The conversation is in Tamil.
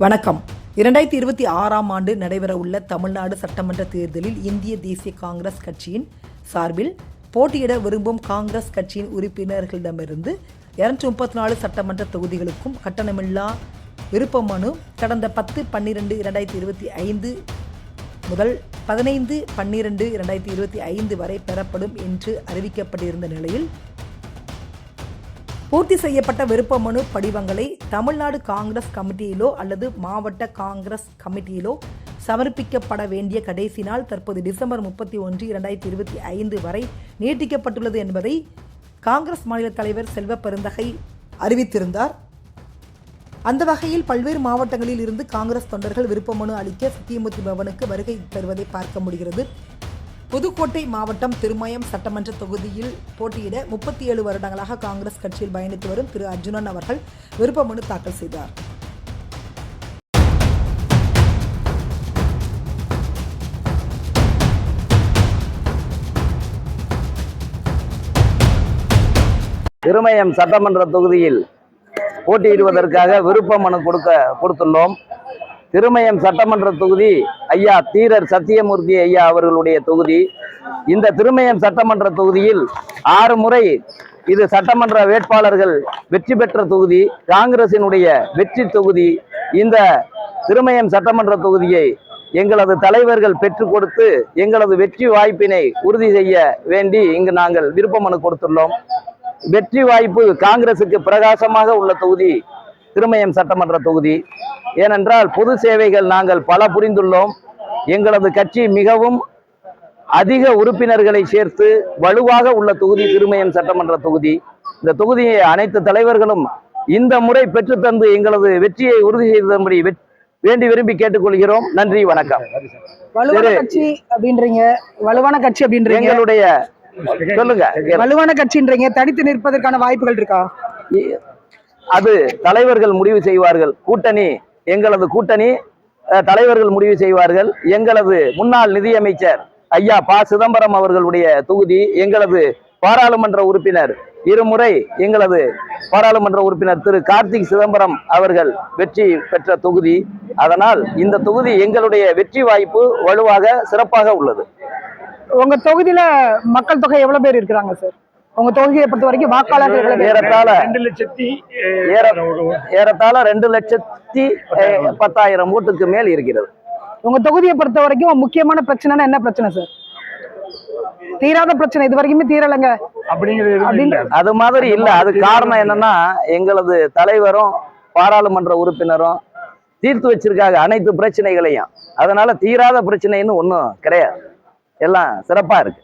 வணக்கம். இரண்டாயிரத்தி இருபத்தி ஆறாம் ஆண்டு நடைபெறவுள்ள தமிழ்நாடு சட்டமன்ற தேர்தலில் இந்திய தேசிய காங்கிரஸ் கட்சியின் சார்பில் போட்டியிட விரும்பும் காங்கிரஸ் கட்சியின் உறுப்பினர்களிடமிருந்து இருநூற்றி முப்பத்தி நாலு சட்டமன்ற தொகுதிகளுக்கும் கட்டணமில்லா விருப்ப மனு கடந்த பத்து பன்னிரெண்டு இரண்டாயிரத்தி இருபத்தி ஐந்து முதல் பதினைந்து பன்னிரெண்டு இரண்டாயிரத்தி இருபத்தி ஐந்து வரை பெறப்படும் என்று அறிவிக்கப்பட்டிருந்த நிலையில் பூர்த்தி செய்யப்பட்ட விருப்ப மனு படிவங்களை தமிழ்நாடு காங்கிரஸ் கமிட்டியிலோ அல்லது மாவட்ட காங்கிரஸ் கமிட்டியிலோ சமர்ப்பிக்கப்பட வேண்டிய கடைசி நாள் தற்போது டிசம்பர் முப்பத்தி ஒன்று இரண்டாயிரத்தி இருபத்தி ஐந்து வரை நீட்டிக்கப்பட்டுள்ளது என்பதை காங்கிரஸ் மாநில தலைவர் செல்வ பெருந்தகை அறிவித்திருந்தார். அந்த வகையில் பல்வேறு மாவட்டங்களில் இருந்து காங்கிரஸ் தொண்டர்கள் விருப்ப மனு அளிக்க சத்தியமூர்த்தி பவனுக்கு வருகை தருவதை பார்க்க முடிகிறது. புதுக்கோட்டை மாவட்டம் திருமயம் சட்டமன்ற தொகுதியில் போட்டியிட முப்பத்தி ஏழு வருடங்களாக காங்கிரஸ் கட்சியில் பயணித்து வரும் திரு அர்ஜுனன் அவர்கள் விருப்ப மனு தாக்கல் செய்தார். திருமயம் சட்டமன்ற தொகுதியில் போட்டியிடுவதற்காக விருப்ப மனு கொடுக்க கொடுத்துள்ளோம். திருமயம் சட்டமன்ற தொகுதி ஐயா தீரர் சத்தியமூர்த்தி ஐயா அவர்களுடைய தொகுதி. இந்த திருமயம் சட்டமன்ற தொகுதியில் ஆறு முறை இது சட்டமன்ற வேட்பாளர்கள் வெற்றி பெற்ற தொகுதி காங்கிரசினுடைய வெற்றி தொகுதி. இந்த திருமயம் சட்டமன்ற தொகுதியை எங்களது தலைவர்கள் பெற்றுக் கொடுத்து எங்களது வெற்றி வாய்ப்பினை உறுதி செய்ய வேண்டி இங்கு நாங்கள் விருப்ப மனு கொடுத்துள்ளோம். வெற்றி வாய்ப்பு காங்கிரசுக்கு பிரகாசமாக உள்ள தொகுதி திருமயம் சட்டமன்ற தொகுதி. ஏனென்றால் பொது சேவைகள் நாங்கள் பல புரிந்துள்ளோம். எங்களது கட்சி மிகவும் அதிக உறுப்பினர்களை சேர்த்து வலுவாக உள்ள தொகுதி திருமயம் சட்டமன்ற தொகுதி. இந்த தொகுதியை அனைத்து தலைவர்களும் இந்த முறை பெற்றுத்தந்து எங்களது வெற்றியை உறுதி செய்தபடி வேண்டி விரும்பி கேட்டுக்கொள்கிறோம். நன்றி வணக்கம். வலுவான. கட்சி அப்படின்றீங்க. வலுவான கட்சி அப்படின்றீங்க. எங்களுடைய சொல்லுங்க. வலுவான கட்சின்றீங்க. தனித்து நிற்பதற்கான வாய்ப்புகள் இருக்கா? அது தலைவர்கள் முடிவு செய்வார்கள். கூட்டணி எங்களது கூட்டணி தலைவர்கள் முடிவு செய்வார்கள். எங்களது முன்னாள் நிதியமைச்சர் ஐயா ப. சிதம்பரம் அவர்களுடைய தொகுதி எங்களது பாராளுமன்ற உறுப்பினர் இருமுறை எங்களது பாராளுமன்ற உறுப்பினர் திரு. கார்த்திக் சிதம்பரம் அவர்கள் வெற்றி பெற்ற தொகுதி. அதனால் இந்த தொகுதி எங்களுடைய வெற்றி வாய்ப்பு வலுவாக சிறப்பாக உள்ளது. உங்க தொகுதியில மக்கள் தொகை எவ்வளவு பேர் இருக்கிறாங்க சார் உங்க தொகுதியை பொறுத்த வரைக்கும் வாக்காளர்கள்? ஏறத்தாழ ரெண்டு லட்சத்தி ஏறத்தாழ ரெண்டு லட்சத்தி பத்தாயிரம். ஓட்டுக்கு மேல் இருக்கிறது. உங்க தொகுதியை பொறுத்த வரைக்கும் முக்கியமான பிரச்சனைனா என்ன பிரச்சனை சார் தீராத பிரச்சனை இது வரைக்குமே தீரலைங்க. அப்படிங்கிறது. அது மாதிரி இல்ல. அது காரணம் என்னன்னா எங்களது தலைவரும் பாராளுமன்ற உறுப்பினரும் தீர்த்து வச்சிருக்காங்க அனைத்து பிரச்சனைகளையும். அதனால தீராத பிரச்சனைன்னு ஒன்றும் கிடையாது. எல்லாம் சிறப்பா இருக்கு.